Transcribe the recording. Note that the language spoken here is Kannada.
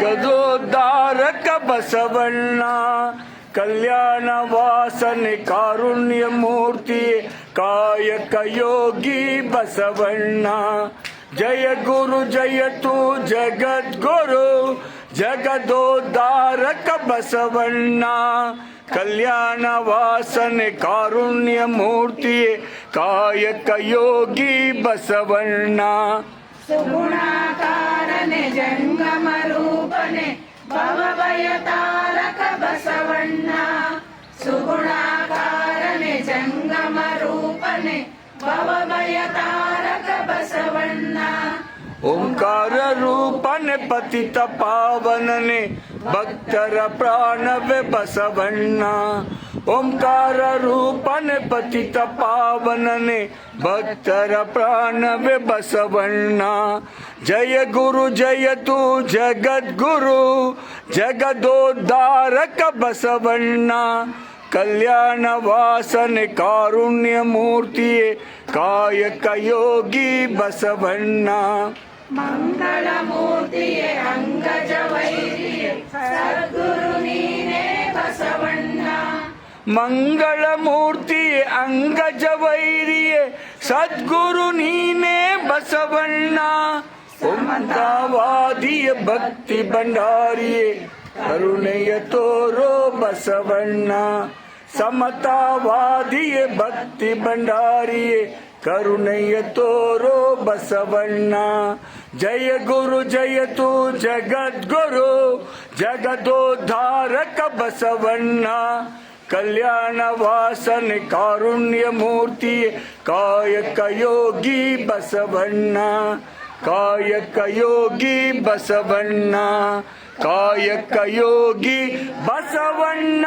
ಜಗದೋದ್ಧಾರಕ ಬಸವಣ್ಣ, ಕಲ್ಯಾಣ ವಾಸನೆ ಕಾರುಣ್ಯ ಮೂರ್ತಿ, ಕಾಯಕ ಯೋಗಿ ಬಸವಣ್ಣ. ಜಯ ಗುರು ಜಯತು ಜಗದ್ಗುರು, ಜಗದೋದ್ಧಾರಕ ಬಸವಣ್ಣ. ಕಲ್ಯಾಣ ವಾಸನೆ ಕಾರುಣ್ಯ ಮೂರ್ತಿ, ಕಾಯಕ ಯೋಗಿ ಬಸವಣ್ಣ. ಸುಗುಣಾಕಾರನೆ ಜಂಗಮ ओंकार रूपन पति तपावन ने भक्तर प्राणव बसवन्ना ओंकार रूपन पति तपावन ने भक्तर प्राणव बसवन्ना जय गुरु, जय तू जगद गुरु जगदोद्धारक बसवण्णा ಕಲ್ಯಾಣ ವಾಸನೆ ಕಾರುಣ್ಯ ಮೂರ್ತಿಯೇ ಕಾಯಕ ಯೋಗಿ ಬಸವಣ್ಣ. ಮಂಗಳ ಮೂರ್ತಿಯೇ ಅಂಗಜ ವೈರಿಯೇ ಸದ್ಗುರು ನೀನೇ ಬಸವಣ್ಣ. ಮಂಗಳ ಮೂರ್ತಿಯೇ ಅಂಗಜ ವೈರಿಯೇ ಸದ್ಗುರು ನೀನೇ ಬಸವಣ್ಣ. ಓಂಕಾವಾದಿಯ ಭಕ್ತಿ ಭಂಡಾರಿಯೇ ಕರುಣೆಯ ತೋರೋ ಬಸವಣ್ಣ. समतावादी भक्ति भंडारी करुणय तोरो बसवण्णा जय गुरु, जय तू जगद्गुरु, जगदोद्धारक बसवण्णा कल्याण वासन कारुण्य मूर्ति कायक योगी बसवण्णा ಕಾಯಕ ಯೋಗಿ ಬಸವಣ್ಣ ಕಾಯಕ ಯೋಗಿ ಬಸವಣ್ಣ.